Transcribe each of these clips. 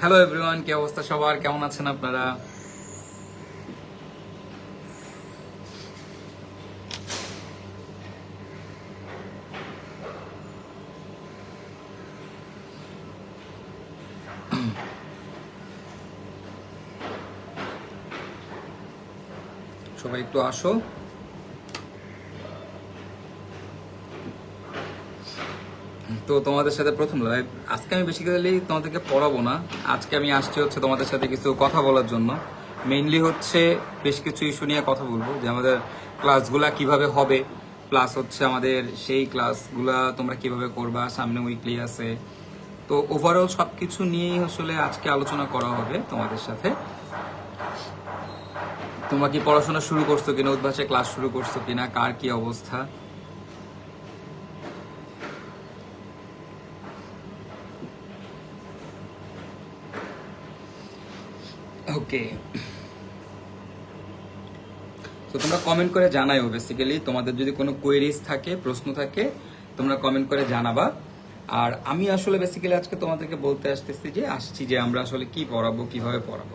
Hello everyone কি অবস্থা সবার? কেমন আছেন আপনারা? সবাই একটু আসো। তো তোমাদের সাথে প্রথম লাইভ আজকে আমি বেসিক্যালি তোমাদেরকে পড়াবো না। আজকে আমি আসছি হচ্ছে তোমাদের সাথে কিছু কথা বলার জন্য। মেইনলি হচ্ছে বেশ কিছু ইস্যু নিয়ে কথা বলব যে আমাদের ক্লাসগুলা কীভাবে হবে। প্লাস হচ্ছে আমাদের সেই ক্লাসগুলা তোমরা কীভাবে করবা, সামনে উইকলি আছে। তো ওভারঅল সব কিছু নিয়েই আসলে আজকে আলোচনা করা হবে তোমাদের সাথে। তোমরা কি পড়াশোনা শুরু করছ কিনা, উদ্ভাসে ক্লাস শুরু করছ কিনা, কার কি অবস্থা? ওকে। তো তোমরা কমেন্ট করে জানাইও বেসিক্যালি তোমাদের যদি কোনো কোয়েরিজ থাকে, প্রশ্ন থাকে, তোমরা কমেন্ট করে জানাবা। আর আমি আসলে বেসিক্যালি আজকে তোমাদেরকে বলতে আসতেছি যে, আসছি যে আমরা আসলে কি পড়াবো, কীভাবে পড়াবো।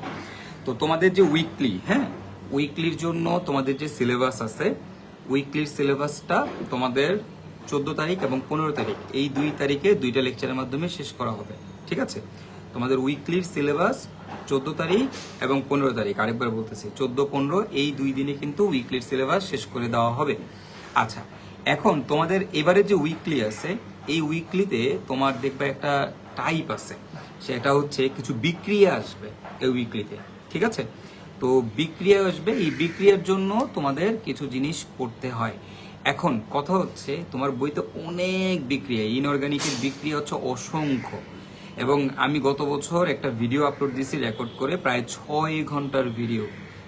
তো তোমাদের যে উইকলি হ্যাঁ? উইকলির জন্য তোমাদের যে সিলেবাস আছে উইকলির সিলেবাসটা তোমাদের চোদ্দ তারিখ এবং পনেরো তারিখ, এই দুই তারিখে দুইটা লেকচারের মাধ্যমে শেষ করা হবে। ঠিক আছে? তোমাদের উইকলির সিলেবাস চোদ্দ তারিখ এবং পনেরো তারিখ। আরেকবার বলতেছি, চোদ্দ, পনেরো, এই দুই দিনে কিন্তু উইকলির সিলেবাস শেষ করে দেওয়া হবে। আচ্ছা এখন তোমাদের এবারে যে উইকলি আছে, এই উইকলিতে তোমার দেখবে একটা টাইপ আছে। সেটা হচ্ছে কিছু বিক্রিয়া আসবে এই উইকলিতে ঠিক আছে? তো বিক্রিয়া আসবে, এই বিক্রিয়ার জন্য তোমাদের কিছু জিনিস করতে হয়। এখন কথা হচ্ছে, তোমার বইতে অনেক বিক্রিয়া ইনঅর্গানিকের বিক্রিয়া হচ্ছে অসংখ্য। এবং আমি গত বছর একটা ভিডিও আপলোড দিয়েছি রেকর্ড করে, প্রায় ছয় ঘণ্টার ভিডিও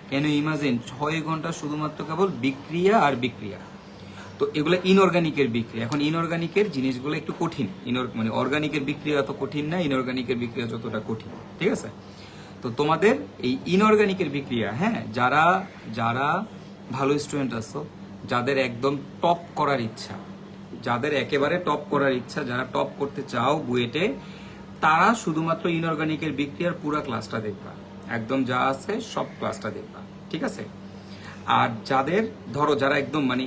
কেন ইমাজিন ছয় ঘণ্টা শুধুমাত্র কেবল বিক্রিয়া আর বিক্রিয়া। তো এগুলো ইনঅর্গানিকের বিক্রিয়া। এখন ইনঅর্গানিকের জিনিসগুলো একটু কঠিন। ইনর মানে অর্গানিকের বিক্রিয়া এত কঠিন না ইনঅর্গানিকের বিক্রিয়া যতটা কঠিন। ঠিক আছে? তো তোমাদের এই ইনঅর্গানিকের বিক্রিয়া হ্যাঁ যারা যারা ভালো স্টুডেন্ট আছো, যাদের একদম টপ করার ইচ্ছা, যাদের একেবারে টপ করার ইচ্ছা, যারা টপ করতে চাও বুয়েটে তারা শুধুমাত্র ইনঅর্গানিকের বিক্রিয়ার পুরো ক্লাসটা দেখবা। একদম যা আছে সব ক্লাসটা দেখবা, ঠিক আছে? আর যাদের, ধরো, যারা একদম মানে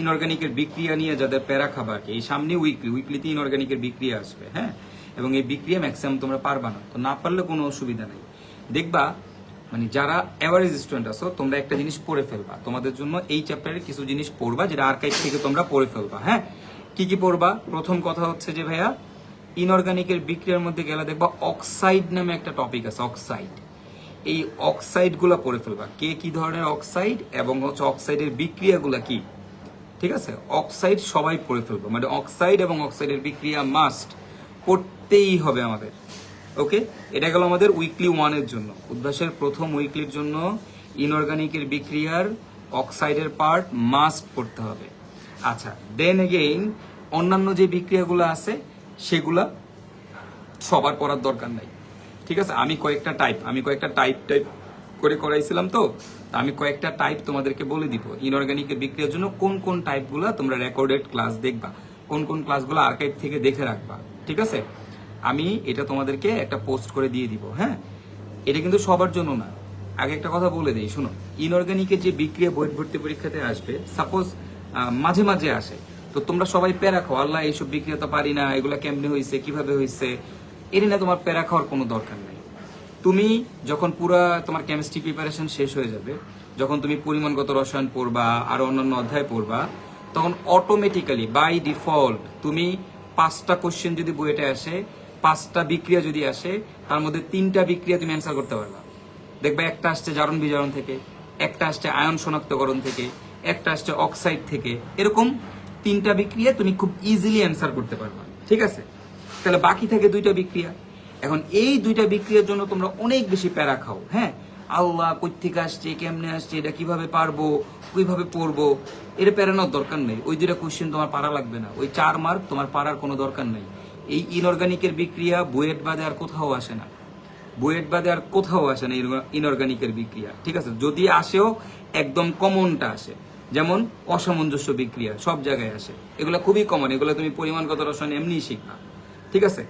ইনঅর্গানিকের বিক্রিয়া নিয়ে যাদের প্যারা খাবার, এই সামনে উইকলি উইকলিতে ইনঅর্গানিকের বিক্রিয়া আসবে হ্যাঁ? এবং এই বিক্রিয়া ম্যাক্সিমাম তোমরা পারবা না, তো না পারলে কোনো অসুবিধা নেই। দেখবা মানে যারা অ্যাভারেজ স্টুডেন্ট আছো, তোমরা একটা জিনিস পড়ে ফেলবা। তোমাদের জন্য এই চ্যাপ্টারে কিছু জিনিস পড়বা, যেটা আর্কাইভ থেকে তোমরা পড়ে ফেলবা হ্যাঁ? কি কি পড়বা? প্রথম কথা হচ্ছে যে, ভাইয়া ইনঅর্গানিকের বিক্রিয়ার মধ্যে গেলে দেখবা অক্সাইড নামে একটা টপিক আছে অক্সাইড এই অক্সাইডগুলা পড়ে ফেলবা। কে কি ধরনের অক্সাইড এবং হচ্ছে অক্সাইডের বিক্রিয়াগুলা কি? ঠিক আছে? অক্সাইড সবাই পড়ে ফেলব। মানে অক্সাইড এবং অক্সাইডের বিক্রিয়া মাস্ট করতেই হবে আমাদের। ওকে এটা গেল আমাদের উইকলি ওয়ানের জন্য। উদ্ভাসের প্রথম উইকলির জন্য ইনঅর্গানিকের বিক্রিয়ার অক্সাইডের পার্ট মাস্ট পড়তে হবে। আচ্ছা দেন এগেইন অন্যান্য যে বিক্রিয়াগুলো আছে সেগুলা সবার পড়ার দরকার নাই। ঠিক আছে? আমি কয়েকটা টাইপ আমি কয়েকটা টাইপ টাইপ করে করাইছিলাম তো আমি কয়েকটা টাইপ তোমাদেরকে বলে দিব। ইনঅর্গানিকের বিক্রিয়ার জন্য কোন কোন টাইপগুলো তোমরা রেকর্ডেড ক্লাস দেখবা, কোন কোন ক্লাসগুলো আর্কাইভ থেকে দেখে রাখবা। ঠিক আছে? আমি এটা তোমাদেরকে একটা পোস্ট করে দিয়ে দিব হ্যাঁ? এটা কিন্তু সবার জন্য না। আগে একটা কথা বলে দিই, শোনো। ইনঅর্গানিকের যে বিক্রিয়া বই ভর্তি পরীক্ষাতে আসবে সাপোজ মাঝে মাঝে আসে। তো তোমরা সবাই প্যারা খাও। আল্লাহ এইসব বিক্রিয়া তো পারি না, এগুলা কেমনে হয়েছে কীভাবে হয়েছে এটা না তোমার প্যারা খাওয়ার কোনো দরকার নেই। তুমি যখন পুরা তোমার কেমিস্ট্রি প্রিপারেশন শেষ হয়ে যাবে, যখন তুমি পরিমাণগত রসায়ন পড়বা, আর অন্যান্য অধ্যায় পড়বা, তখন অটোমেটিক্যালি বাই ডিফল্ট তুমি পাঁচটা কোশ্চেন যদি বইয়েতে আসে, পাঁচটা বিক্রিয়া যদি আসে, তার মধ্যে তিনটা বিক্রিয়া তুমি অ্যান্সার করতে পারবা। দেখবে একটা আসছে জারণ বিজারণ থেকে, একটা আসছে আয়ন শনাক্তকরণ থেকে, একটা আসছে অক্সাইড থেকে, এরকম তিনটা বিক্রিয়া তুমি খুব ইজিলি অ্যান্সার করতে পারবা। ঠিক আছে? তাহলে বাকি থাকে দুইটা বিক্রিয়া। এখন এই দুইটা বিক্রিয়ার জন্য তোমরা অনেক বেশি প্যারা খাও হ্যাঁ? আল্লাহ কই থেকে আসছে, কেমনে আসছে, এটা কীভাবে পারব, কীভাবে পড়ব, এটা প্যারানোর দরকার নেই। ওই দুইটা কোশ্চেন তোমার পারা লাগবে না। ওই চার মার্ক তোমার পারার কোনো দরকার নেই। এই ইনঅর্গানিকের বিক্রিয়া বুয়েট বাদে আর কোথাও আসে না। বুয়েট বাদে আর কোথাও আসে না ইনঅর্গানিকের বিক্রিয়া। ঠিক আছে? যদি আসেও, একদম কমনটা আসে। যেমন অসামঞ্জস্য বিক্রিয়া সব জায়গায় আসে। এগুলো খুবই কমন এগুলো তুমি পরিমাণগত রসায়ন এমনিই শিখবা। ঠিক আছে?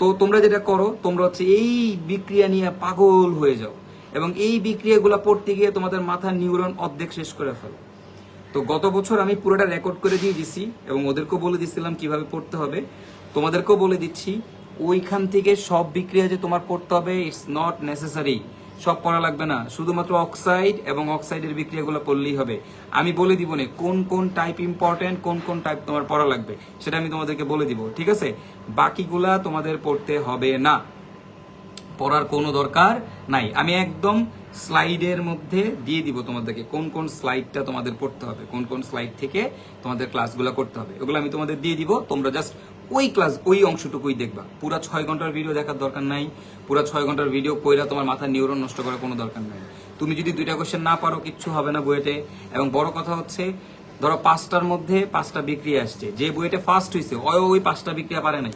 তো তোমরা যেটা করো, তোমরা হচ্ছে এই বিক্রিয়া নিয়ে পাগল হয়ে যাও এবং এই বিক্রিয়াগুলো পড়তে গিয়ে তোমাদের মাথার নিউরন অর্ধেক শেষ করে ফেলো। তো গত বছর আমি পুরোটা রেকর্ড করে দিয়ে দিছি এবং ওদেরকেও বলে দিছিলাম কীভাবে পড়তে হবে। তোমাদেরকেও বলে দিচ্ছি, ওইখান থেকে সব বিক্রিয়া যে তোমার পড়তে হবে ইটস নট নেসেসারি সব পড়া লাগবে না। শুধুমাত্র অক্সাইড এবং অক্সাইডের বিক্রিয়াগুলো পড়লেই হবে। আমি বলে দিব না, কোন কোন টাইপ ইম্পর্টেন্ট কোন কোন টাইপ তোমার পড়া লাগবে, সেটা আমি তোমাদেরকে বলে দিব, ঠিক আছে? বাকিগুলা তোমাদের পড়তে হবে না। পড়ার কোনো দরকার নাই। আমি একদম স্লাইডের মধ্যে দিয়ে দিব তোমাদেরকে কোন কোন স্লাইডটা তোমাদের পড়তে হবে, কোন কোন স্লাইড থেকে তোমাদের ক্লাসগুলো করতে হবে। ওগুলো আমি তোমাদের দিয়ে দিব, তোমরা জাস্ট ওই ক্লাস, ওই অংশটুকুই দেখবা। পুরা ছয় ঘণ্টার ভিডিও দেখার দরকার নাই। পুরা ছয় ঘণ্টার ভিডিও কইরা তোমার মাথার নিউরন নষ্ট করার কোনো দরকার নাই। তুমি যদি দুইটা কোশ্চেন না পারো, কিচ্ছু হবে না বইয়েতে এবং বড় কথা হচ্ছে, ধরো পাঁচটার মধ্যে পাঁচটা বিক্রিয়া আসছে। যে বইয়েতে ফার্স্ট হয়েছে ওই ওই পাঁচটা বিক্রিয়া পারে নাই।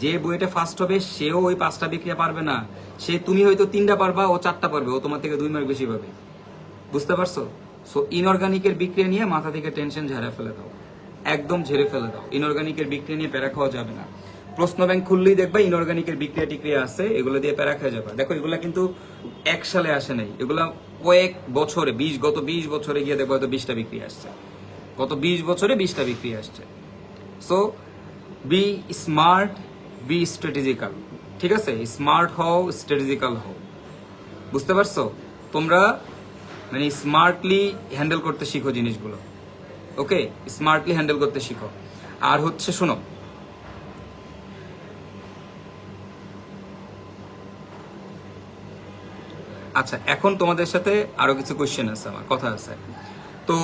যে বইটা ফার্স্ট হবে, সেও ওই পাঁচটা বিক্রিয়া পারবে না। সে তুমি হয়তো তিনটা পারবা, ও চারটা পারবে, ও তোমার থেকে দুই মার্ক বেশি পাবে। বুঝতে পারছ? সো ইনঅর্গানিকের বিক্রিয়া নিয়ে মাথা থেকে টেনশন ঝাড়া ফেলে দাও। একদম ঝেড়ে ফেলে দাও। ইনঅর্গানিকের বিক্রিয়া নিয়ে প্যারা খাওয়া যাবে না। প্রশ্ন ব্যাংক খুললেই দেখবা ইনঅর্গানিকের বিক্রিয়া টিক্রিয়া আছে, এগুলো দিয়ে প্যারা খাওয়া যাবে দেখো, এগুলা কিন্তু এক সালে আসে নাই। এগুলা কয়েক বছরে, বিশ, গত বিশ বছরে গিয়ে দেখব হয়তো বিশটা বিক্রি আসছে। গত বিশ বছরে বিশটা বিক্রি আসছে। So be smart be strategical ঠিক আছে? স্মার্ট হও স্ট্র্যাটেজিক্যাল হও। বুঝতে পারছ? তোমরা মানে স্মার্টলি হ্যান্ডেল করতে শিখো জিনিসগুলো। ওকে স্মার্টলি হ্যান্ডেল করতে শিখো। আর হচ্ছে শোনো। আচ্ছা এখন তোমাদের সাথে আরও কিছু কোশ্চেন আছে আমার, কথা আছে। তো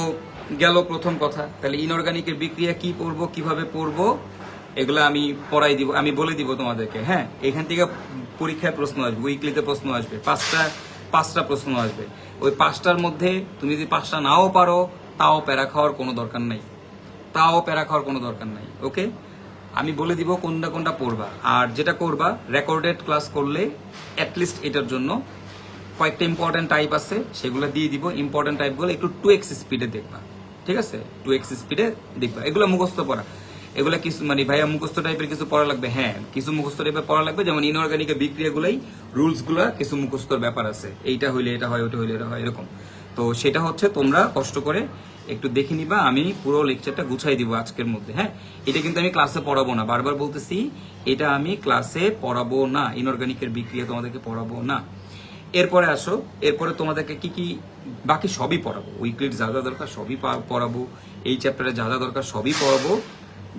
গেল প্রথম কথা, তাহলে ইনঅর্গানিকের বিক্রিয়া কি পড়ব কীভাবে পড়ব এগুলো আমি পড়াই দিব, আমি বলে দিব তোমাদেরকে হ্যাঁ? এখান থেকে পরীক্ষায় প্রশ্ন আসবে উইকলিতে প্রশ্ন আসবে, পাঁচটা পাঁচটা প্রশ্ন আসবে। ওই পাঁচটার মধ্যে তুমি যদি পাঁচটা নাও পারো তাও প্যারা খাওয়ার কোনো দরকার নাই। তাও প্যারা খাওয়ার কোনো দরকার নাই ওকে আমি বলে দিব কোনটা কোনটা পড়বা। আর যেটা করবা রেকর্ডেড ক্লাস করলে অ্যাটলিস্ট এটার জন্য কয়েকটা ইম্পর্টেন্ট টাইপ আছে, সেগুলো দিয়ে দিব। ইম্পর্টেন্ট টাইপগুলো একটু টু এক্স স্পিডে দেখবা, ঠিক আছে? টু এক্স স্পিডে দেখবা। এগুলো মুখস্থ পড়া। এগুলো কিছু মানে ভাইয়া মুখস্থ টাইপের কিছু পড়া লাগবে? হ্যাঁ কিছু মুখস্থ টাইপের পড়া লাগবে। যেমন ইনঅর্গানিকের বিক্রিয়াগুলোই রুলসগুলা কিছু মুখস্থর ব্যাপার আছে। এইটা হইলে এটা হয়, ওটা হইলে এটা হয়, এরকম। তো সেটা হচ্ছে তোমরা কষ্ট করে একটু দেখে নিবা, আমি পুরো লেকচারটা গুছাই দিব আজকের মধ্যে হ্যাঁ? এটা কিন্তু আমি ক্লাসে পড়াবো না, বারবার বলতেছি, এটা আমি ক্লাসে পড়াবো না ইনঅর্গানিকের বিক্রিয়া তোমাদেরকে পড়াবো না। এরপরে আসো, এরপরে তোমাদেরকে কি কি বাকি সবই পড়াবো উইকলির যা যা দরকার সবই পড়াবো, এই চ্যাপ্টারে যা যা দরকার সবই পড়াবো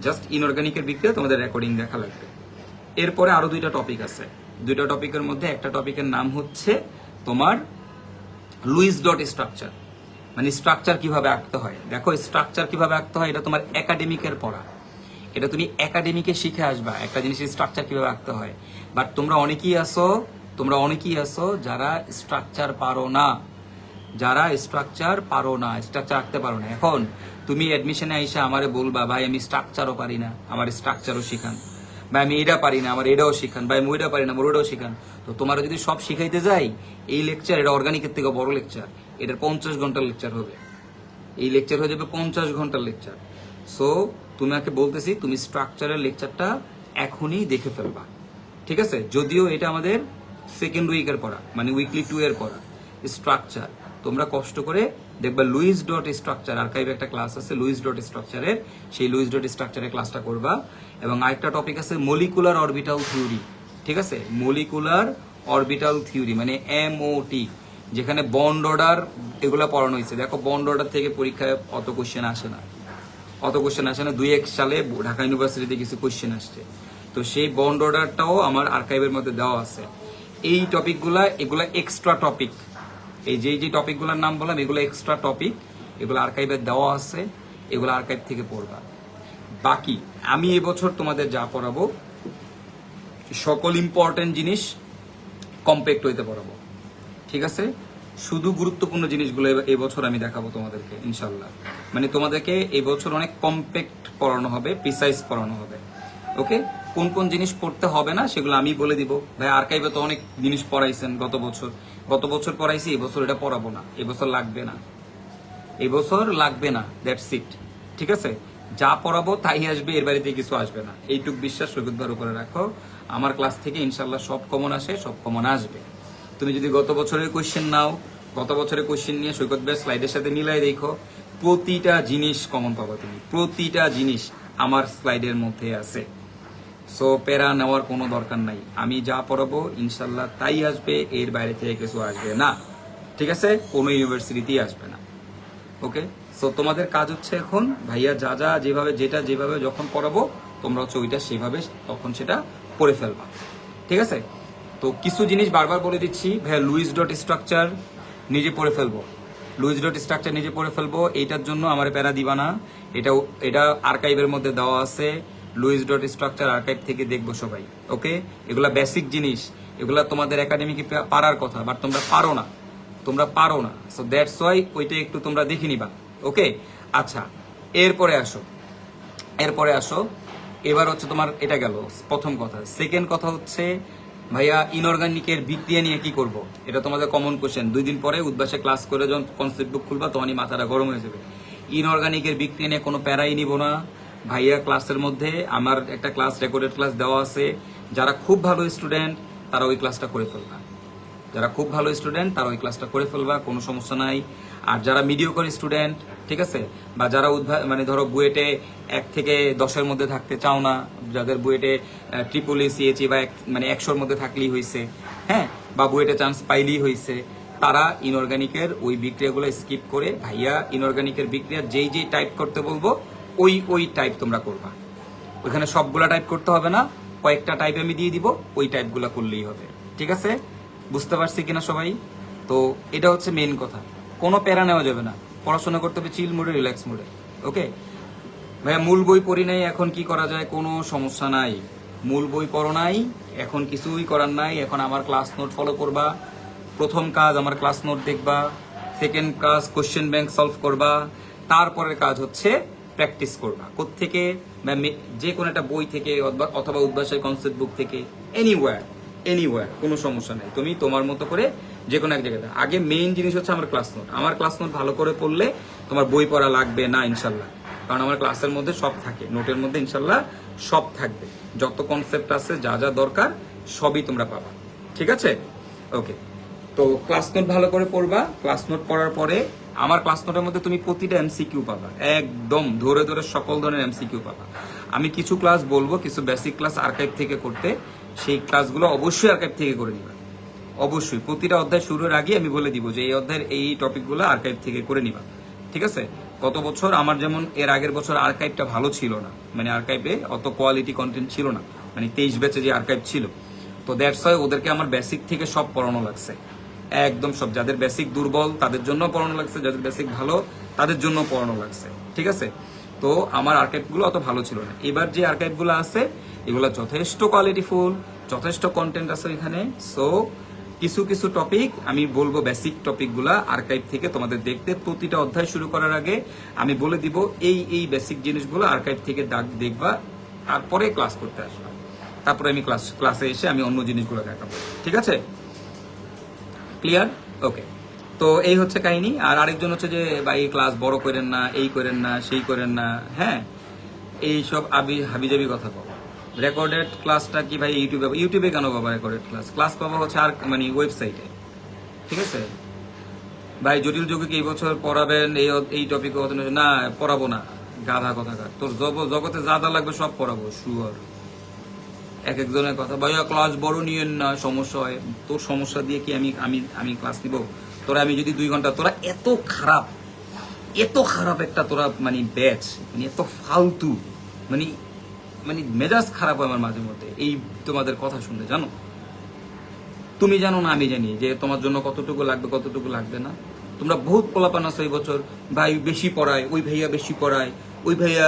জাস্ট ইনঅর্গানিকের বিক্রিয়া তোমাদের রেকর্ডিং দেখা লাগবে। এরপরে আরও দুইটা টপিক আছে, দুইটা টপিকের মধ্যে একটা টপিকের নাম হচ্ছে তোমার লুইস ডট স্ট্রাকচার মানে স্ট্রাকচার কীভাবে আঁকতে হয়? দেখো স্ট্রাকচার কীভাবে আঁকতে হয়? এটা তোমার একাডেমিকের পড়া। এটা তুমি একাডেমিকে শিখে আসবা, একটা জিনিসের স্ট্রাকচার কীভাবে আঁকতে হয়। বাট তোমরা অনেকেই আসো তোমরা অনেকেই আসো যারা স্ট্রাকচার পারো না। যারা স্ট্রাকচার পারো না স্ট্রাকচার আঁকতে পারো না। এখন, তুমি অ্যাডমিশনে আইসা আমারে বলবা, ভাই, আমি স্ট্রাকচারও পারি না, আমার স্ট্রাকচারও শিখান। ভাই, আমি এটা পারি না, আমার এটাও শিখান। ভাই আমি ওইটা পারি না, আমার ওইটাও শিখান। তো তোমার যদি সব শিখাইতে যাই, এই লেকচার এটা অর্গানিকের থেকে বড় লেকচার এটার পঞ্চাশ ঘণ্টার লেকচার হবে। এই লেকচার হয়ে যাবে পঞ্চাশ ঘণ্টার লেকচার সো তোমাকে বলতেছি, তুমি স্ট্রাকচারের লেকচারটা এখনই দেখে ফেলবা। ঠিক আছে? যদিও এটা আমাদের সেকেন্ড উইকের পড়া মানে উইকলি টু এর পড়া স্ট্রাকচার তোমরা কষ্ট করে দেখবা লুইস ডট স্ট্রাকচার আর্কাইভে একটা ক্লাস আছে লুইস ডট স্ট্রাকচারের সেই লুইস ডট স্ট্রাকচারের ক্লাসটা করবা। এবং আরেকটা টপিক আছে মলিকুলার অরবিটাল থিওরি ঠিক আছে? মলিকুলার অরবিটাল থিওরি মানে এমওটি যেখানে বন্ড অর্ডার এগুলা পড়ানো হয়েছে। দেখো বন্ড অর্ডার থেকে পরীক্ষায় অত কোশ্চেন আসে না। অত কোশ্চেন আসে না। দুই এক সালে ঢাকা ইউনিভার্সিটিতে কিছু কোশ্চেন আসছে। তো সেই বন্ড অর্ডারটাও আমার আর্কাইভের মধ্যে দেওয়া আছে। এই টপিকগুলা এগুলা এক্সট্রা টপিক এই যে যে টপিকগুলোর নাম বললাম, এগুলো এক্সট্রা টপিক এগুলো আর্কাইভে দেওয়া আছে। এগুলো আর্কাইভ থেকে পড়বা। বাকি। আমি এবছর তোমাদের যা পড়াবো, সকল ইম্পর্টেন্ট জিনিস কম্প্যাক্ট হইতে পড়াবো। ঠিক আছে? শুধু গুরুত্বপূর্ণ জিনিসগুলো এবছর আমি দেখাবো তোমাদেরকে ইনশাল্লাহ মানে তোমাদেরকে এবছর অনেক কম্প্যাক্ট পড়ানো হবে প্রিসাইজ পড়ানো হবে। ওকে কোন কোন জিনিস পড়তে হবে না, সেগুলো আমি বলে দিব। ভাই আর্কাইভে তো অনেক জিনিস পড়াইছেন গত বছর। গত বছর পড়াইছি, এবছর এটা পড়াবো না। এবছর লাগবে না। এবছর লাগবে না দ্যাটস ইট ঠিক আছে? যা পড়াবো তাই আসবে, এর বাড়িতে কিছু আসবে না। এইটুক বিশ্বাস সৈকতবার উপরে রাখো। আমার ক্লাস থেকে ইনশাল্লাহ সব কমন আসে, সব কমন আসবে। তুমি যদি গত বছরের কোয়েশ্চেন নাও, গত বছরের কোয়েশ্চেন নিয়ে সৈকত ভাই স্লাইডের সাথে মিলাই দেখো, প্রতিটা জিনিস কমন পাবো তুমি। প্রতিটা জিনিস আমার স্লাইডের মধ্যে আছে। সো প্যারা নেওয়ার কোনো দরকার নাই। আমি যা পড়াবো ইনশাল্লাহ তাই আসবে, এর বাইরে থেকে কিছু আসবে না। ঠিক আছে? কোনো ইউনিভার্সিটিতেই আসবে না। ওকে সো তোমাদের কাজ হচ্ছে এখন, ভাইয়া যা যা, যেভাবে, যেটা, যেভাবে যখন পড়াবো তোমরা হচ্ছে ওইটা সেভাবে তখন সেটা পড়ে ফেলবা। ঠিক আছে? তো কিছু জিনিস বারবার বলে দিচ্ছি, ভাইয়া লুইস ডট স্ট্রাকচার নিজে পড়ে ফেলব। লুইস ডট স্ট্রাকচার নিজে পড়ে ফেলব, এইটার জন্য আমার প্যারা দিবা না এটা এটা আর্কাইভের মধ্যে দেওয়া আছে লুইস ডট স্ট্রাকচার আর্কাইভ থেকে দেখব সবাই, ওকে? এগুলা বেসিক জিনিস, এগুলা তোমাদের একাডেমিকে পারার কথা বাট তোমরা পারো না। তোমরা পারো না। সো দ্যাটস ওয়াই ওইটা একটু তোমরা দেখে নিবা। ওকে আচ্ছা এরপরে আসো। এরপরে আসো। এবার হচ্ছে তোমার এটা গেল, প্রথম কথা। সেকেন্ড কথা হচ্ছে, ভাইয়া ইনঅর্গানিকের বিক্রিয়া নিয়ে কি করব? এটা তোমাদের কমন কোশ্চেন দুই দিন পরে উদ্বাসে ক্লাস করে যখন কনসেপ্ট বুক খুলবা, তখনই মাথাটা গরম হয়ে যাবে। ইনঅর্গানিকের বিক্রিয়া নিয়ে কোনো প্যারাই নিব না। ভাইয়া ক্লাসের মধ্যে আমার একটা ক্লাস রেকর্ডেড ক্লাস দেওয়া আছে। যারা খুব ভালো স্টুডেন্ট তারা ওই ক্লাসটা করে ফেলবা। যারা খুব ভালো স্টুডেন্ট তারা ওই ক্লাসটা করে ফেলবা, কোনো সমস্যা নাই। আর যারা মিডিওকর স্টুডেন্ট ঠিক আছে? বা যারা উদ্ভা মানে ধরো বুয়েটে এক থেকে দশের মধ্যে থাকতে চাও না, যাদের বুয়েটে ট্রিপলি সিএচি বা এক- মানে একশোর মধ্যে থাকলেই হয়েছে হ্যাঁ? বা বুয়েটে চান্স পাইলেই হয়েছে তারা ইনঅর্গানিকের ওই বিক্রিয়াগুলো স্কিপ করে ভাইয়া ইনঅর্গানিকের বিক্রিয়া যেই যেই টাইপ করতে বলব, ওই ওই টাইপ তোমরা করবা। ওইখানে সবগুলা টাইপ করতে হবে না, কয়েকটা টাইপ আমি দিয়ে দিব, ওই টাইপগুলো করলেই হবে। ঠিক আছে? বুঝতে পারছি কিনা সবাই? তো এটা হচ্ছে মেন কথা। কোনো প্যারা নেওয়া যাবে না। পড়াশোনা করতে হবে চিল মোডে রিল্যাক্স মোডে ওকে ভাইয়া, মূল বই পড়ি নাই, এখন কি করা যায় কোনো সমস্যা নাই। মূল বই পড়ো নাই, এখন কিছুই করার নাই, এখন আমার ক্লাস নোট ফলো করবা। প্রথম কাজ আমার ক্লাস নোট দেখবা সেকেন্ড কাজ কোশ্চেন ব্যাংক সলভ করবা, তারপরের কাজ হচ্ছে প্র্যাকটিস করবা। কোত্থেকে? যে কোনো একটা বই থেকে, অথবা- উদ্ভাসের কনসেপ্ট বুক থেকে এনিওয়্যার এনিওয়্যার কোনো সমস্যা নেই। তুমি তোমার মতো করে যে কোনো এক জায়গাতে। আগে মেইন জিনিস হচ্ছে আমার ক্লাস নোট আমার ক্লাস নোট ভালো করে পড়লে তোমার বই পড়া লাগবে না, ইনশাল্লাহ। কারণ আমার ক্লাসের মধ্যে সব থাকে। নোটের মধ্যে ইনশাল্লাহ সব থাকবে। যত কনসেপ্ট আছে, যা যা দরকার, সবই তোমরা পাবা। ঠিক আছে? ওকে তো ক্লাস নোট ভালো করে পড়বা। ক্লাস নোট পড়ার পরে আমার ক্লাস নোটের মধ্যে তুমি প্রতিটা এমসিকিউ পাবা। একদম ধরে ধরে সকল ধরনের এমসিকিউ পাবা। আমি কিছু ক্লাস বলব, কিছু বেসিক ক্লাস আর্কাইভ থেকে করতে। সেই ক্লাসগুলো অবশ্যই আর্কাইভ থেকে করে নিবা। অবশ্যই, প্রতিটা অধ্যায় শুরুর আগে আমি বলে দিব যে এই অধ্যায়ের এই টপিকগুলো আর্কাইভ থেকে করে নিবা। ঠিক আছে? গত বছর আমার যেমন এর আগের বছর আর্কাইভটা ভালো ছিল না মানে আর্কাইভে অত কোয়ালিটি কন্টেন্ট ছিল না মানে তেইশ ব্যাচে যে আর্কাইভ ছিল। তো দ্যাটস ওয়াই ওদেরকে আমার বেসিক থেকে সব পড়ানো লাগছে। একদম সব, যাদের বেসিক দুর্বল, তাদের জন্য পড়ানো লাগছে, যাদের বেসিক ভালো, তাদের জন্য পড়ানো লাগছে। ঠিক আছে? তো আমার আর্কাইভগুলো অত ভালো ছিল না। এবার যে আর্কাইভগুলো আছে, এগুলো যথেষ্ট কোয়ালিটিফুল যথেষ্ট কন্টেন্ট আছে এখানে। সো কিছু কিছু টপিক আমি বলব বেসিক টপিকগুলা আর্কাইভ থেকে তোমাদের দেখতে। প্রতিটা অধ্যায় শুরু করার আগে আমি বলে দিব এই এই বেসিক জিনিসগুলো আর্কাইভ থেকে দাগ দেখবা, তারপরে ক্লাস করতে আসবা। তারপরে আমি ক্লাস ক্লাসে এসে আমি অন্য জিনিসগুলো দেখাবো। ঠিক আছে? ক্লিয়ার ওকে তো এই হচ্ছে কাহিনী। আর আরেকজন হচ্ছে যে, ভাই ক্লাস বড় করেন না, এই করেন না, সেই করেন না। হ্যাঁ? এই সব আবি, হাবিজাবি কথা পাবো রেকর্ডেড ক্লাসটা কি ভাই? ইউটিউবে ইউটিউবে কেন পাবো রেকর্ডেড ক্লাস ক্লাস পাবো হচ্ছে আর মানে ওয়েবসাইটে ঠিক আছে? ভাই, জটিল যুগে কি বছর পড়াবেন? এই এই টপিকে না, পড়াবো না। গাধা কথা তোর জগ- জগতে যা যা লাগবে সব পড়াবো শুয়ার এক একজনের কথা। ভাইয়া ক্লাস বড় নিয়েন না, সমস্যা হয়। তোর সমস্যা দিয়ে কি আমি আমি আমি ক্লাস নিব? তোরা আমি যদি দুই ঘণ্টা তোরা এত খারাপ এত খারাপ একটা তোরা মানে ব্যাচ মানে এত ফালতু মানে মানে মেজাজ খারাপ হয় আমার মাঝে মধ্যে। এই তোমাদের কথা শুনতে জানো? তুমি জানো না, আমি জানি যে তোমার জন্য কতটুকু লাগবে কতটুকু লাগবে না। তোমরা বহুত পোলাপান আছো এই বছর। ভাই বেশি পড়ায়, ওই ভাইয়া বেশি পড়ায়, ওই ভাইয়া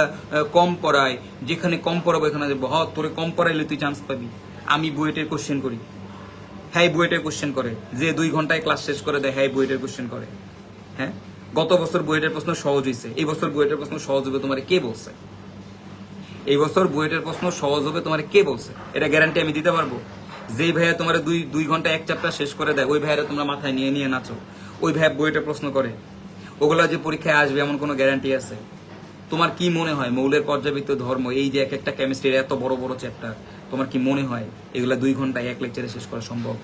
কম পড়ায়। যেখানে কম পড়াবো, এখানে হ, তোরে কম পড়াইলে তুই চান্স পাবি। আমি বুয়েটের কোশ্চেন করি। হ্যাঁ বুয়েটের কোশ্চেন করে। যে দুই ঘন্টায় ক্লাস শেষ করে দেয় হ্যাঁ বুয়েটের কোশ্চেন করে। হ্যাঁ? গত বছর বুয়েটের প্রশ্ন সহজ হয়েছে এই বছর বুয়েটের প্রশ্ন সহজ হবে তোমার কে বলছে? এই বছর বুয়েটের প্রশ্ন সহজ হবে, তোমার কে বলছে? এটা গ্যারান্টি আমি দিতে পারব। যেই ভাইয়া তোমার দুই দুই ঘণ্টা এক চ্যাপ্টার শেষ করে দেয়, ওই ভাইয়ারা তোমরা মাথায় নিয়ে নিয়ে নাচো। ওই ভাইয়া বুয়েটের প্রশ্ন করে, ওগুলা যে পরীক্ষায় আসবে এমন কোনো গ্যারান্টি আছে? তোমার কি মনে হয়? মৌলের পর্যাবৃত্ত ধর্ম, এই যে এক একটা কেমিস্ট্রির এত বড় বড় চ্যাপ্টার তোমার কি মনে হয় এগুলা দুই ঘন্টায় এক লেকচারে শেষ করা সম্ভব?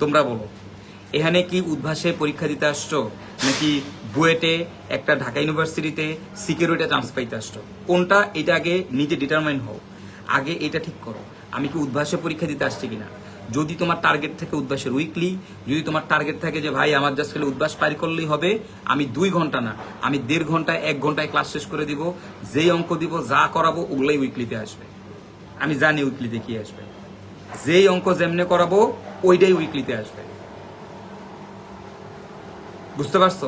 তোমরা বলো। এখানে কি উদ্ভাসে পরীক্ষা দিতে আসছো? নাকি বুয়েটে, একটা ঢাকা ইউনিভার্সিটিতে সিকিউরিটি চান্স পাইতে আসছো। কোনটা? এটা আগে নিজে ডিটারমাইন হও। আগে এটা ঠিক করো। আমি কি উদ্ভাসে পরীক্ষা দিতে আসছি কিনা? যদি তোমার টার্গেট থাকে উদ্ভাসের উইকলি যদি তোমার টার্গেট থাকে যে, ভাই, আমার জাস্ট খালি উদ্ভাস পারি করলেই হবে, আমি দুই ঘণ্টা না, আমি দেড় ঘন্টায়, এক ঘন্টায় ক্লাস শেষ করে দিব, যেই অঙ্ক দিব, যা করাবো, ওগুলাই উইকলিতে আসবে। আমি জানি উইকলিতে কি আসবে। যেই অঙ্ক যেমনে করাবো, ওইটাই উইকলিতে আসবে। বুঝতে পারছ?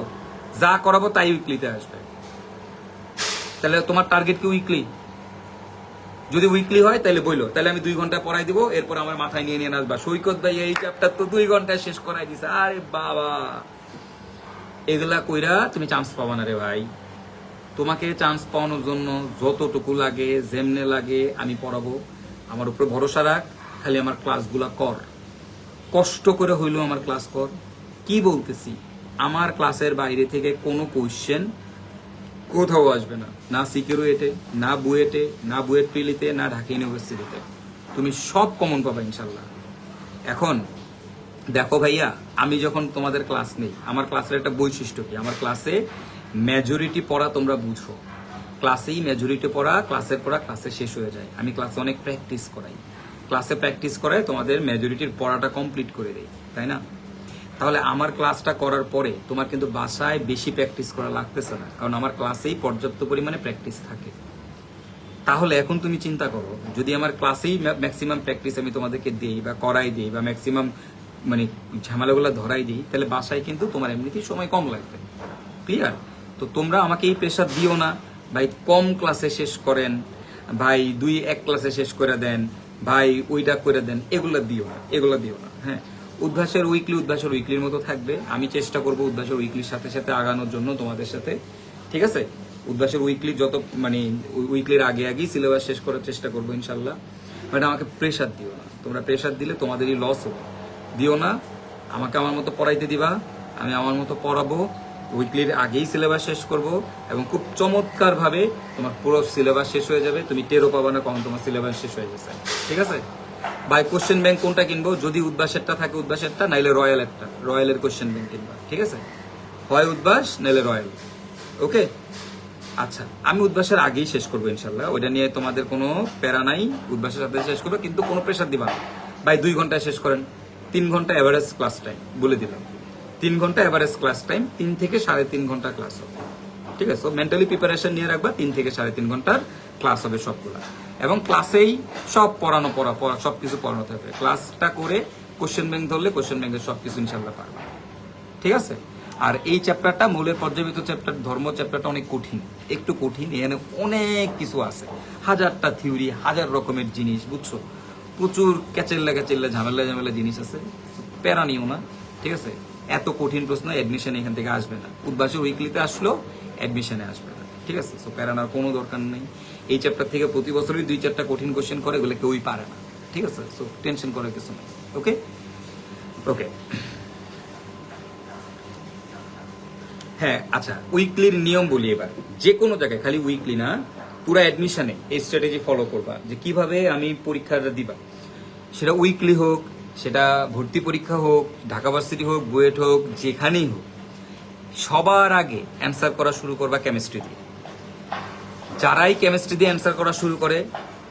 যা করাবো তাই উইকলিতে আসবে। তাহলে তোমার টার্গেট কি উইকলি যদি উইকলি হয়, তাহলে বইলো। তাহলে আমি দুই ঘণ্টা পড়াই দিব, এরপর আমার মাথায় নিয়ে নিয়ে নাচবা সৈকত ভাই, এই চ্যাপ্টার তো দুই ঘন্টায় শেষ করাই দিছে। আরে বাবা! এগুলা কইরা তুমি চান্স পাবা না রে ভাই। তোমাকে চান্স পাওয়ানোর জন্য যতটুকু লাগে, যেমনে লাগে আমি পড়াবো। আমার উপরে ভরসা রাখ, খালি আমার ক্লাসগুলা কর। কষ্ট করে হইলেও আমার ক্লাস কর। কি বলতেছি? আমার ক্লাসের বাইরে থেকে কোনো কোয়েশ্চেন কোথাও আসবে না। না সিকিউরিটি না বুয়েটে, না বুয়েট পিলিতে না ঢাকা ইউনিভার্সিটিতে। তুমি সব কমন পাবে ইনশাল্লাহ এখন, দেখো ভাইয়া, আমি যখন তোমাদের ক্লাস নেই, আমার ক্লাসের একটা বৈশিষ্ট্য কি? আমার ক্লাসে মেজরিটি পড়া তোমরা বুঝো। ক্লাসেই মেজরিটি পড়া ক্লাসের পড়া ক্লাসে শেষ হয়ে যায়। আমি ক্লাসে অনেক প্র্যাকটিস করাই। ক্লাসে প্র্যাকটিস করাই তোমাদের মেজরিটির পড়াটা কমপ্লিট করে দেই, তাই না? তাহলে আমার ক্লাসটা করার পরে তোমার কিন্তু বাসায় বেশি প্র্যাকটিস করা লাগতেছে না, কারণ আমার ক্লাসেই পর্যাপ্ত পরিমাণে প্র্যাকটিস থাকে। তাহলে এখন তুমি চিন্তা করো, যদি আমার ক্লাসেই ম্যাক্সিমাম প্র্যাকটিস আমি তোমাদেরকে দিই বা করাই দিই বা ম্যাক্সিমাম মানে ঝামেলাগুলো ধরাই দিই, তাহলে বাসায় কিন্তু তোমার এমনিতেই সময় কম লাগবে। ক্লিয়ার তো তোমরা আমাকে এই প্রেশার দিও না, ভাই কম ক্লাসে শেষ করেন, ভাই দুই এক ক্লাসে শেষ করে দেন, ভাই ওইটা করে দেন, এগুলো দিও না, এগুলো দিও না হ্যাঁ? উদ্ভাসের উইকলি উদ্ভাসের উইকলির মতো থাকবে। আমি চেষ্টা করব উদ্ভাসের উইকলির সাথে সাথে আগানোর জন্য তোমাদের সাথে। ঠিক আছে? উদ্ভাসের উইকলি যত মানে উইকলির আগে আগেই সিলেবাস শেষ করার চেষ্টা করব ইনশাল্লাহ বাট আমাকে প্রেশার দিও না। তোমরা প্রেশার দিলে তোমাদেরই লস হবে। দিও না। আমাকে আমার মতো পড়াইতে দিবা। আমি আমার মতো পড়াবো। উইকলির আগেই সিলেবাস শেষ করব। এবং খুব চমৎকারভাবে তোমার পুরো সিলেবাস শেষ হয়ে যাবে। তুমি টেরো পাবা না কখন তোমার সিলেবাস শেষ হয়ে গেছে ঠিক আছে? বাই কোশ্চেন ব্যাংক কোনটা কিনবো? যদি উদ্বাসেরটা থাকে উদ্বাসেরটা নাইলে রয়্যাল একটা। রয়্যালের কোশ্চেন ব্যাংক কিনবা, ঠিক আছে? হয় উদ্বাস, নাইলে রয়্যাল। ওকে আচ্ছা আমি উদ্বাসের আগেই শেষ করব ইনশাল্লাহ ওইটা নিয়ে তোমাদের কোনো প্যারা নাই। উদ্বাসের সাথে শেষ করবে, কিন্তু কোনো প্রেশার দিবা না। ভাই দুই ঘন্টায় শেষ করেন। তিন ঘণ্টা এভারেজ ক্লাস টাইম বলে দিলাম। তিন ঘণ্টা এভারেজ ক্লাস টাইম তিন থেকে সাড়ে তিন ঘণ্টা ক্লাস হবে। ঠিক আছে? মেন্টালি প্রিপারেশন নিয়ে রাখবা, তিন থেকে সাড়ে তিন ঘণ্টার ক্লাস হবে সবগুলা। এবং ক্লাসেই সব পড়ানো পড়া সব কিছু পড়ানো থাকবে। ক্লাসটা করে কোশ্চেন ব্যাংক ধরলে কোশ্চেন ব্যাংকের সব কিছু ইনশাল্লাহ পারবে ঠিক আছে? আর এই চ্যাপ্টারটা মূলের পর্যাবৃত চ্যাপ্টার ধর্ম চ্যাপ্টারটা অনেক কঠিন, একটু কঠিন, এখানে অনেক কিছু আছে। হাজারটা থিওরি হাজার রকমের জিনিস, বুঝছ? প্রচুর ক্যাচেল্লা ক্যাচেল্লা, ঝামেলা ঝামেলা জিনিস আছে। প্যারা নিও না, ঠিক আছে? এত কঠিন প্রশ্ন অ্যাডমিশন এখান থেকে আসবে না। উদ্বাসী উইকলিতে আসলো অ্যাডমিশনে আসবে না। ঠিক আছে? সো প্যারানোর কোনো দরকার নেই। এই চ্যাপ্টার থেকে প্রতি বছরই দুই চারটা কঠিন কোশ্চেন করে, এগুলো কেউই পারে না। ঠিক আছে? সো টেনশন করার কিছু নেই। ওকে ওকে হ্যাঁ আচ্ছা উইকলির নিয়ম বলি এবার। যে কোনো জায়গায়, খালি উইকলি না, পুরো অ্যাডমিশনে এই স্ট্র্যাটেজি ফলো করবা। যে কীভাবে আমি পরীক্ষাটা দিবা। সেটা উইকলি হোক, সেটা ভর্তি পরীক্ষা হোক, ঢাকা ভার্সিটি হোক, বুয়েট হোক, যেখানেই হোক, সবার আগে অ্যান্সার করা শুরু করবা কেমিস্ট্রি দিয়ে। যারাই কেমিস্ট্রি দিয়ে অ্যান্সার করা শুরু করে,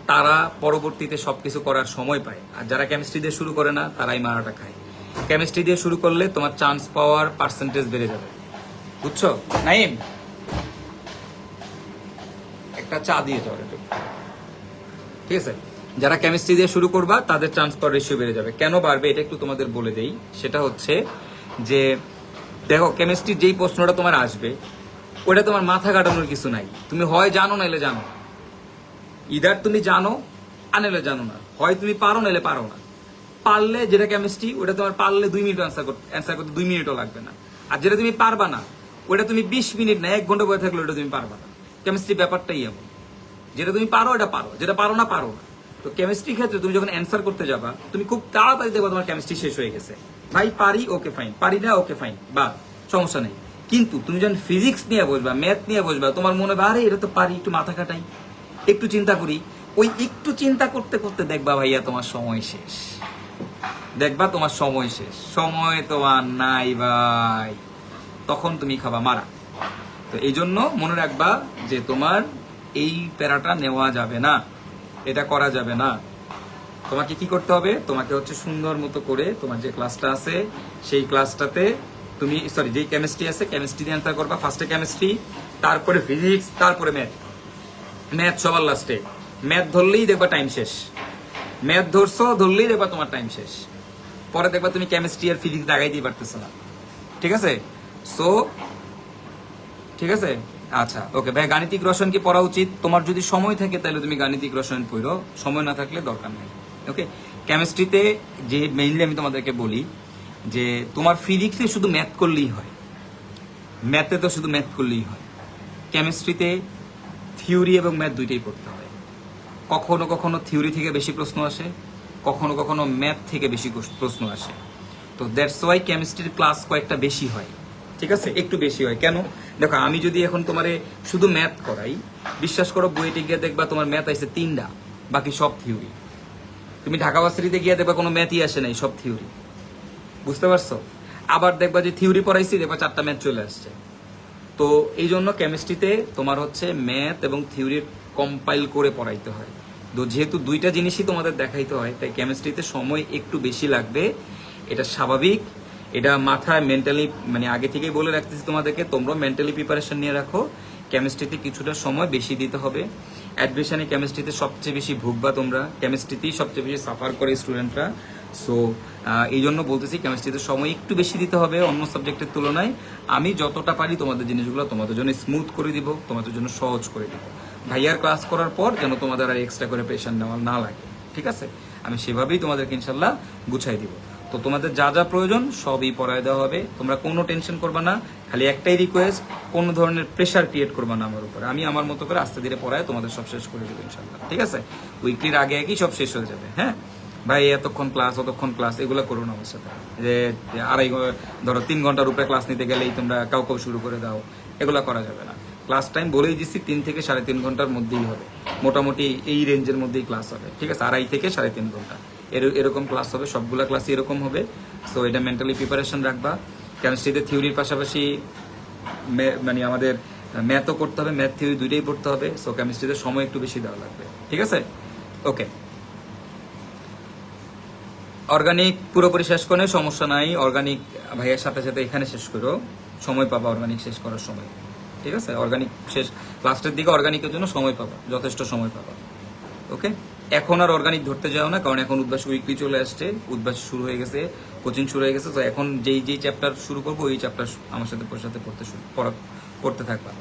তারা পরবর্তীতে সবকিছু করার সময় পায়। আর যারা কেমিস্ট্রি দিয়ে শুরু করে না, তারাই মারাটা খায়। কেমিস্ট্রি দিয়ে শুরু করলে তোমার চান্স পাওয়ার পার্সেন্টেজ বেড়ে যাবে। বুঝছ? নাইম? একটা চা দিয়ে যাও ঠিক আছে? যারা কেমিস্ট্রি দিয়ে শুরু করবা, তাদের চান্স পাওয়ার রেশিও বেড়ে যাবে। কেন বাড়বে, এটা একটু তোমাদের বলে দেই। সেটা হচ্ছে যে, দেখো কেমিস্ট্রির যেই প্রশ্নটা তোমার আসবে ওটা তোমার মাথা কাটানোর কিছু নাই। তুমি হয় জানো না নাইলে জানো। ইদার তুমি জানো আনাইলে জানো না। হয় তুমি পারো না নাইলে পারো না। পারলে যেটা কেমিস্ট্রি ওটা তোমার পারলে দুই মিনিট অ্যান্সার করতে অ্যান্সার করতে দুই মিনিটও লাগবে না। আর যেটা তুমি পারবা না ওটা তুমি বিশ মিনিট না, এক ঘণ্টা বয়ে থাকলে ওটা তুমি পারবা না। কেমিস্ট্রি ব্যাপারটাই এমন। যেটা তুমি পারো এটা পারো। যেটা পারো না পারো না। তো কেমিস্ট্রি ক্ষেত্রে তুমি যখন অ্যান্সার করতে যাবা, তুমি খুব তাড়াতাড়ি দেখবা তোমার কেমিস্ট্রি শেষ হয়ে গেছে। ভাই, পারি ওকে ফাইন পারি না ওকে ফাইন বা সমস্যা নেই। কিন্তু তুমি যখন ফিজিক্স নিয়ে বসবা ম্যাথ নিয়ে বসবা, তোমার মনে হবে, আরে, এটা তো পারি, একটু মাথা কাটাই একটু চিন্তা করি। ওই একটু চিন্তা করতে করতে দেখবা ভাইয়া তোমার সময় শেষ। দেখবা তোমার সময় শেষ। সময় তোমার নাই ভাই। তখন তুমি খাবা মারা। তো এই জন্য মনে রাখবা যে তোমার এই প্যারাটা নেওয়া যাবে না। এটা করা যাবে না। তোমাকে কি করতে হবে? তোমাকে হচ্ছে সুন্দর মতো করে তোমার যে ক্লাসটা আছে, সেই ক্লাসটাতে তুমি সরি যে কেমিস্ট্রি আছে কেমিস্ট্রি দিয়ে অ্যান্সার করবা। ফার্স্টে কেমিস্ট্রি তারপরে ফিজিক্স তারপরে ম্যাথ ম্যাথ সবার লাস্টে ম্যাথ ধরলেই দেখবা টাইম শেষ। ম্যাথ ধরছো, ধরলেই দেখবা তোমার টাইম শেষ। পরে দেখবা তুমি কেমিস্ট্রি আর ফিজিক্স লাগাইতেই পারতেছো না। ঠিক আছে? সো ঠিক আছে? আচ্ছা ওকে ভাই, গাণিতিক রসায়ন কি পড়া উচিত? তোমার যদি সময় থাকে, তাহলে তুমি গাণিতিক রসায়ন পড়ো। সময় না থাকলে দরকার নেই। ওকে কেমিস্ট্রিতে যে মেইনলি আমি তোমাদেরকে বলি যে তোমার ফিজিক্সে শুধু ম্যাথ করলেই হয়। ম্যাথে তো শুধু ম্যাথ করলেই হয়। কেমিস্ট্রিতে থিওরি এবং ম্যাথ দুইটাই পড়তে হয়। কখনো কখনো থিওরি থেকে বেশি প্রশ্ন আসে, কখনো কখনো ম্যাথ থেকে বেশি প্রশ্ন আসে। তো দ্যাটস ওয়াই কেমিস্ট্রির ক্লাস কয়েকটা বেশি হয়। ঠিক আছে? একটু বেশি হয়। কেন? দেখো, আমি যদি এখন তোমারে শুধু ম্যাথ করাই, বিশ্বাস করো বুয়েটে গিয়ে দেখবা তোমার ম্যাথ আছে তিনটা, বাকি সব থিওরি তুমি ঢাকা ভার্সিটিতে গিয়ে দেখবা কোনো ম্যাথই আসে নাই, সব থিওরি বুঝতে পারছ? আবার দেখবা যে থিওরি পড়াইছি, দেখবা চারটা ম্যাথ চলে আসছে। তো এই জন্য কেমিস্ট্রিতে তোমার হচ্ছে ম্যাথ এবং থিওরি কম্পাইল করে পড়াইতে হয়। তো যেহেতু দুইটা জিনিসই তোমাদের দেখাইতে হয়, তাই কেমিস্ট্রিতে সময় একটু বেশি লাগবে। এটা স্বাভাবিক। এটা মাথায় মেন্টালি মানে আগে থেকেই বলে রাখতেছি তোমাদেরকে, তোমরা মেন্টালি প্রিপারেশন নিয়ে রাখো। কেমিস্ট্রিতে কিছুটা সময় বেশি দিতে হবে। অ্যাডমিশনে কেমিস্ট্রিতে সবচেয়ে বেশি ভুগবা তোমরা। কেমিস্ট্রিতেই সবচেয়ে বেশি সাফার করে স্টুডেন্টরা সো এই জন্য বলতেছি কেমিস্ট্রিতে সময় একটু বেশি দিতে হবে অন্য সাবজেক্টের তুলনায়। আমি যতটা পারি তোমাদের জিনিসগুলো তোমাদের জন্য স্মুথ করে দিব, তোমাদের জন্য সহজ করে দিব। ভাইয়ার ক্লাস করার পর যেন তোমাদের আর এক্সট্রা করে প্রেশার নেওয়া না লাগে, ঠিক আছে? আমি সেভাবেই তোমাদেরকে ইনশাল্লাহ গুছাই দিব। তো তোমাদের যা যা প্রয়োজন সবই পড়ায় দেওয়া হবে। তোমরা কোনো টেনশন করবে না, খালি একটাই রিকোয়েস্ট কোনো ধরনের প্রেশার ক্রিয়েট করবে না আমার উপরে। আমি আমার মতো করে আস্তে ধীরে পড়ায় তোমাদের সব শেষ করে দেবো ইনশাল্লাহ ঠিক আছে? উইকলির আগে আগেই সব শেষ হয়ে যাবে হ্যাঁ? ভাই, এতক্ষণ ক্লাস অতক্ষণ ক্লাস এগুলো করো না আমার সাথে। যে আড়াই ধরো তিন ঘণ্টার উপরে ক্লাস নিতে গেলেই তোমরা কাউ কাউ শুরু করে দাও। এগুলো করা যাবে না। ক্লাস টাইম বলেই দিচ্ছি, তিন থেকে সাড়ে তিন ঘণ্টার মধ্যেই হবে। মোটামুটি এই রেঞ্জের মধ্যেই ক্লাস হবে। ঠিক আছে? আড়াই থেকে সাড়ে তিন ঘণ্টা। এর- এরকম ক্লাস হবে, সবগুলা ক্লাসই এরকম হবে। সো এটা মেন্টালি প্রিপারেশন রাখবা। কেমিস্ট্রিতে থিওরির পাশাপাশি মানে আমাদের ম্যাথও করতে হবে। ম্যাথ থিওরি দুইটাই পড়তে হবে। সো কেমিস্ট্রিতে সময় একটু বেশি দেওয়া লাগবে। ঠিক আছে? ওকে অর্গানিক পুরোপুরি শেষ করে সমস্যা নাই। অর্গানিক ভাইয়ের সাথে সাথে এখানে শেষ করো। সময় পাবা অর্গানিক শেষ করার সময়। ঠিক আছে? অর্গানিক শেষ লাস্টের দিকে অর্গানিকের জন্য সময় পাবা। যথেষ্ট সময় পাবা। ওকে এখন আর অর্গানিক ধরতে যাও না, কারণ এখন উদ্ভাস উইকলি চলে আসছে। উদ্ভাস শুরু হয়ে গেছে কোচিং শুরু হয়ে গেছে। তো এখন যেই যেই চ্যাপ্টার শুরু করব, ওই চ্যাপ্টার আমার সাথে পড়তে শুরু পড়া পড়তে থাকবা।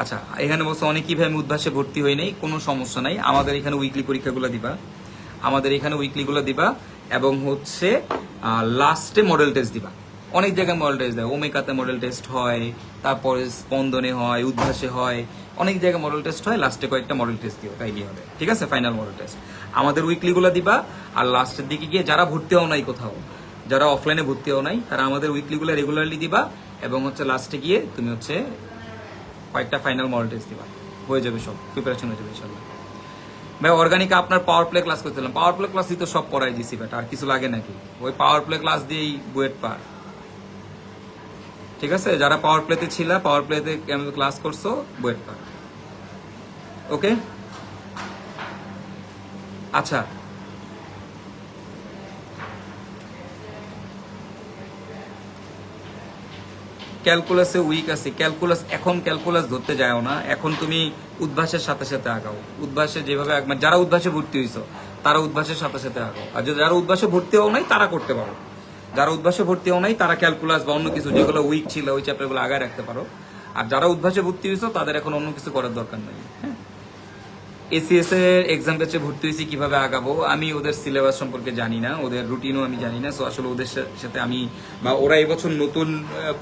আচ্ছা এখানে বলছে অনেকেই ভাই আমি উদ্ভাসে ভর্তি হই নাই, কোনো সমস্যা নাই। আমাদের এখানে উইকলি পরীক্ষাগুলো দিবা। আমাদের এখানে উইকলিগুলো দিবা এবং হচ্ছে লাস্টে মডেল টেস্ট দিবা। অনেক জায়গায় মডেল টেস্ট দেয়। ওমেকাতে মডেল টেস্ট হয়, তারপরে স্পন্দনে হয়, উদ্ভাসে হয়। অনেক জায়গায় মডেল টেস্ট হয় লাস্টে কয়েকটা মডেল টেস্ট দিও তাইলেই হবে। ঠিক আছে? ফাইনাল মডেল টেস্ট আমাদের উইকলিগুলো দিবা আর লাস্টের দিকে গিয়ে যারা ভর্তি হও নাই কোথাও, যারা অফলাইনে ভর্তি হও নাই, তারা আমাদের উইকলিগুলো রেগুলারলি দিবা এবং হচ্ছে লাস্টে গিয়ে তুমি হচ্ছে কয়েকটা ফাইনাল মডেল টেস্ট দিবা। হয়ে যাবে সব প্রিপারেশন হয়ে যাবে ইনশাল্লাহ। ভাই অর্গানিক আপনার পাওয়ার প্লে ক্লাস করছিলাম। পাওয়ার প্লে ক্লাসই তো সব পড়াই দিছি বাট আর কিছু লাগে নাকি? ওই পাওয়ার প্লে ক্লাস দিয়েই বুয়েট পার। ঠিক আছে? যারা পাওয়ার প্লেতে ছিল পাওয়ার প্লেতে ক্লাস করছ, বুয়েট পার। ওকে আচ্ছা ক্যালকুলাসে উইক আছে। ক্যালকুলাস, এখন ক্যালকুলাস ধরতে যাও না। এখন তুমি উদ্ভাসের সাথে সাথে আঁকাও উদ্ভাসে যেভাবে মানে যারা উদ্ভাসে ভর্তি হয়েছো তারা উদ্ভাসের সাথে সাথে আঁকাও আর যদি যারা উদ্ভাসে ভর্তি হও নাই, তারা করতে পারো। যারা উদ্ভাসে ভর্তি হও নাই, তারা ক্যালকুলাস বা অন্য কিছু যেগুলো উইক ছিল, ওই চ্যাপ্টারগুলো আগায় রাখতে পারো। আর যারা উদ্ভাসে ভর্তি হয়েছো তাদের এখন অন্য কিছু করার দরকার নেই। হ্যাঁ? এসিএস এর এক্সাম ব্যাচে ভর্তি হয়েছি, কীভাবে আগাবো? আমি ওদের সিলেবাস সম্পর্কে জানি না, ওদের রুটিনও আমি জানি না সো আসলে ওদের সাথে আমি বা ওরা এবছর নতুন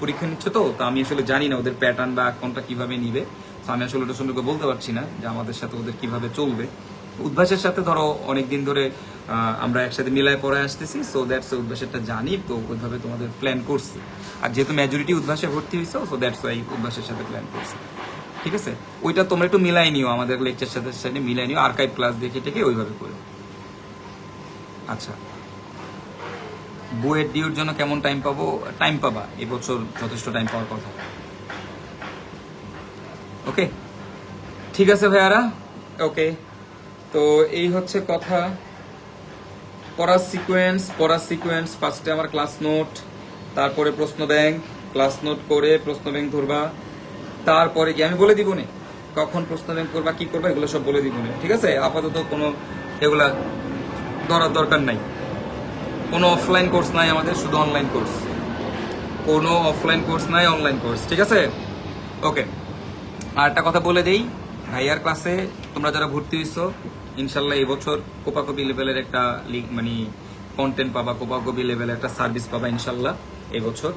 পরীক্ষা নিচ্ছে তো তো আমি আসলে জানি না ওদের প্যাটার্ন বা কোনটা কীভাবে নিবে তো আমি আসলে ওটা সম্পর্কে বলতে পারছি না যে আমাদের সাথে ওদের কীভাবে চলবে। উদ্ভাসের সাথে ধরো অনেকদিন ধরে আমরা একসাথে মিলায় পড়ে আসতেছি সো দ্যাটস উদ্ভাসেরটা জানি, তো ওইভাবে তোমাদের প্ল্যান করছি। আর যেহেতু মেজরিটি উদ্ভাসে ভর্তি হয়েছে সো দ্যাটস ওয়াই উদ্ভাসের সাথে প্ল্যান করছি। ঠিক আছে? ওইটা তোমরা একটু মিলাই নিও আমাদের লেকচার সাথে সাথে, মিলাই নিও আর্কাইভ ক্লাস দেখে টেকে ওইভাবে করো। আচ্ছা। বইয়ের ডিউর জন্য কেমন টাইম পাবো? টাইম পাবা এবছর যথেষ্ট টাইম পাওয়ার কথা। ওকে ঠিক আছে ভাইয়ারা? ওকে তো এই হচ্ছে কথা। পড়ার সিকোয়েন্স পড়ার সিকোয়েন্স ফার্স্টে আমার ক্লাস নোট তারপরে প্রশ্ন ব্যাংক ক্লাস নোট করে প্রশ্ন ব্যাংক ধরবা। তারপরে কি আমি বলে দিব নে। কখন প্রশ্ন ব্যাংক করবা, কি করবা, এগুলো সব বলে দিব নে। ঠিক আছে? আপাতত কোনো এগুলা ধরার দরকার নাই। কোনো অফলাইন কোর্স নাই আমাদের, শুধু অনলাইন কোর্স কোনো অফলাইন কোর্স নাই অনলাইন কোর্স ঠিক আছে? ওকে আর একটা কথা বলে দেই। হাইয়ার ক্লাসে তোমরা যারা ভর্তি হইছো, ইনশাল্লাহ এবছর কোপাকপি লেভেলের একটা মানে কন্টেন্ট পাবা, কোপাকপি লেভেলের একটা সার্ভিস পাবা ইনশাল্লাহ এবছর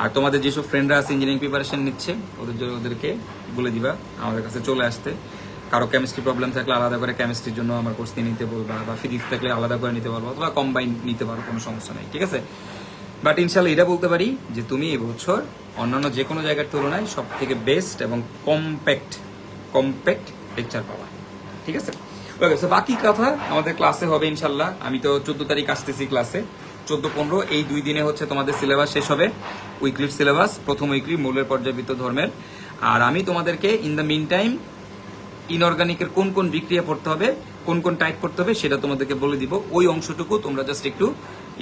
আর তোমাদের যেসব ফ্রেন্ডরা আছে ইঞ্জিনিয়ারিং প্রিপারেশন নিচ্ছে, ওদের জন্য ওদেরকে বলে দিবা, আমাদের কাছে চলে আসতে। কারও কেমিস্ট্রি প্রবলেম থাকলে আলাদা করে কেমিস্ট্রির জন্য আমার কোর্স নিয়ে নিতে বলবা, বা ফিজিক্স থাকলে আলাদা করে নিতে পারব অথবা কম্বাইন নিতে পারো, কোনো সমস্যা নেই, ঠিক আছে? বাট ইনশাল্লাহ এটা বলতে পারি যে তুমি এবছর অন্যান্য যে কোনো জায়গার তুলনায় সব থেকে বেস্ট এবং কম্প্যাক্ট কম্প্যাক্ট লেকচার পাওয়া ঠিক আছে? বাকি কথা আমাদের ক্লাসে হবে ইনশাল্লাহ। আমি তো চোদ্দ তারিখ আসতেছি ক্লাসে চোদ্দ পনেরো এই দুই দিনে হচ্ছে তোমাদের সিলেবাস শেষ হবে উইকলির সিলেবাস প্রথম উইকলি মূলের পর্যাবৃত্ত ধর্মের। আর আমি তোমাদেরকে ইন দ্য মিন টাইম ইনঅর্গানিকের কোন কোন বিক্রিয়া পড়তে হবে, কোন কোন টাইপ করতে হবে সেটা তোমাদেরকে বলে দিব। ওই অংশটুকু তোমরা জাস্ট একটু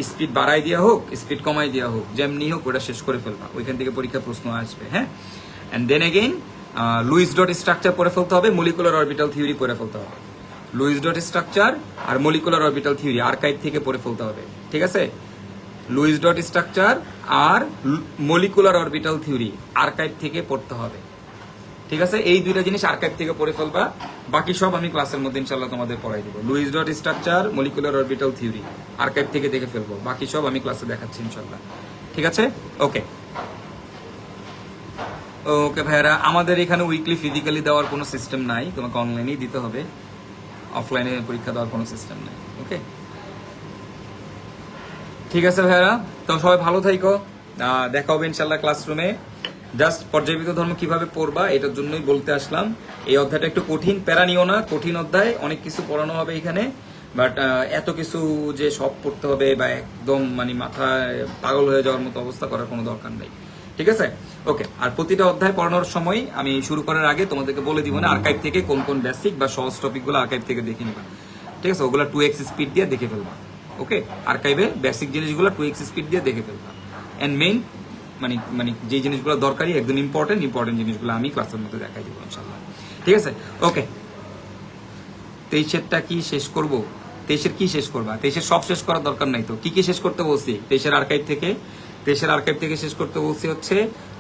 স্পিড বাড়াই দেওয়া হোক স্পিড কমাই দেওয়া হোক, যেমনি হোক ওটা শেষ করে ফেলবা। ওইখান থেকে পরীক্ষা প্রশ্ন আসবে হ্যাঁ? And then again Lewis dot structure পড়ে ফেলতে হবে মলিকুলার অরবিটাল থিওরি পড়ে ফেলতে হবে। লুইস ডট স্ট্রাকচার আর মলিকুলার অরবিটাল থিওরি আর্কাইভ থেকে পড়ে ফেলতে হবে, ঠিক আছে? লুইস ডট স্ট্রাকচার আর মলিকুলার অরবিটাল থিওরি আর্কাইভ থেকে পড়তে হবে, ঠিক আছে? এই দুইটা জিনিস আর্কাইভ থেকে পড়ে ফেলবা, বাকি সব আমি ক্লাসের মধ্যে ইনশাল্লাহ তোমাদের পড়াই দিব। Lewis dot structure, molecular orbital theory archive থেকে দেখে ফেলব, বাকি সব আমি ক্লাসে দেখাচ্ছি ইনশাল্লাহ ঠিক আছে? ওকে ওকে ভাইয়ারা, আমাদের এখানে উইকলি ফিজিক্যালি দেওয়ার কোনো সিস্টেম নাই, তোমাকে অনলাইনেই দিতে হবে। অফলাইনে পরীক্ষা দেওয়ার কোনো সিস্টেম নাই ওকে ঠিক আছে ভাইয়ারা, তো সবাই ভালো থাইকো। দেখা হবে ইনশাল্লাহ ক্লাসরুমে জাস্ট পর্যায়বৃত্ত ধর্ম কীভাবে পড়বা, এটার জন্যই বলতে আসলাম। এই অধ্যায়টা একটু কঠিন, প্যারা নিও না, কঠিন অধ্যায়, অনেক কিছু পড়ানো হবে এখানে। বাট এত কিছু যে সব পড়তে হবে বা একদম মানে মাথায় পাগল হয়ে যাওয়ার মতো অবস্থা করার কোনো দরকার নেই। ঠিক আছে? ওকে আর প্রতিটা অধ্যায় পড়ানোর সময় আমি শুরু করার আগে তোমাদেরকে বলে দিব না আর্কাইভ থেকে কোন কোন বেসিক বা সহজ টপিকগুলো আর্কাইভ থেকে দেখে নিবা। ঠিক আছে, ওগুলো টু এক্স স্পিড দিয়ে দেখে ফেলবা। ওকে আর্কাইভে বেসিক জিনিসগুলো টু এক্স স্পিড দিয়ে দেখে ফেলবা। অ্যান্ড মেইন মানে মানে যে জিনিসগুলো দরকারি, একদম ইম্পর্টেন্ট ইম্পর্টেন্ট জিনিসগুলো আমি ক্লাসের মধ্যে দেখাই দিব ইনশাল্লাহ ঠিক আছে? ওকে তেইশেরটা কি শেষ করব? তেইশের কি শেষ করবা? তেইশের সব শেষ করার দরকার নাই তো। কি কি শেষ করতে বলছি? তেইশের আর্কাইভ থেকে তেইশের আর্কাইভ থেকে শেষ করতে বলছি হচ্ছে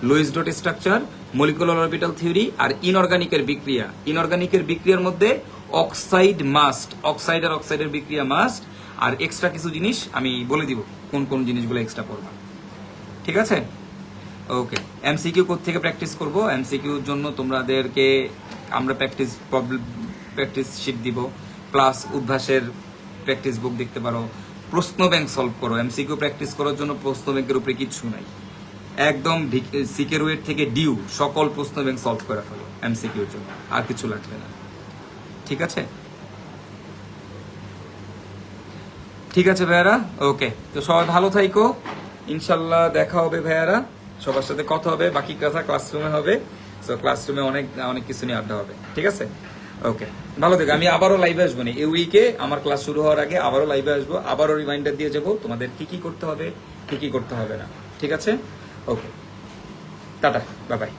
Lewis dot structure molecular orbital theory আর ইনঅর্গানিকের বিক্রিয়া। ইনঅর্গানিকের বিক্রিয়ার মধ্যে অক্সাইড মাস্ট অক্সাইড আর অক্সাইডের বিক্রিয়া মাস্ট আর এক্সট্রা কিছু জিনিস আমি বলে দিব কোন কোন জিনিসগুলো এক্সট্রা পড়বা। ঠিক আছে? ওকে এমসিকিউ থেকে প্র্যাকটিস করব? এমসিকিউর জন্য তোমাদেরকে আমরা প্র্যাকটিস প্র্যাকটিস শিট দিব। প্লাস উদ্ভাসের প্র্যাকটিস বুক দেখতে পারো। প্রশ্ন ব্যাংক সলভ করো এমসিকিউ প্র্যাকটিস করার জন্য প্রশ্ন ব্যাংকের উপরে কিচ্ছু নাই। একদম সিকের ওয়েট থেকে ডিউ সকল প্রশ্ন ব্যাংক সলভ করে ফেলো এমসিকিউর জন্য, আর কিছু লাগবে না। ঠিক আছে? ঠিক আছে ভাইয়ারা? ওকে তো সবাই ভালো থাইকো। ইনশাল্লাহ দেখা হবে ভাইয়ারা। সবার সাথে কথা হবে, বাকি কথা ক্লাসরুমে হবে। সো ক্লাসরুমে অনেক অনেক কিছু নিয়ে আড্ডা হবে। ঠিক আছে? ওকে ভালো থেকে, আমি আবারও লাইভে আসব না। এই উইকে আমার ক্লাস শুরু হওয়ার আগে আবারও লাইভে আসব। আবারও রিমাইন্ডার দিয়ে যাব তোমাদের কি কি করতে হবে, কি কি করতে হবে না। ঠিক আছে? ওকে টাটা বাই বাই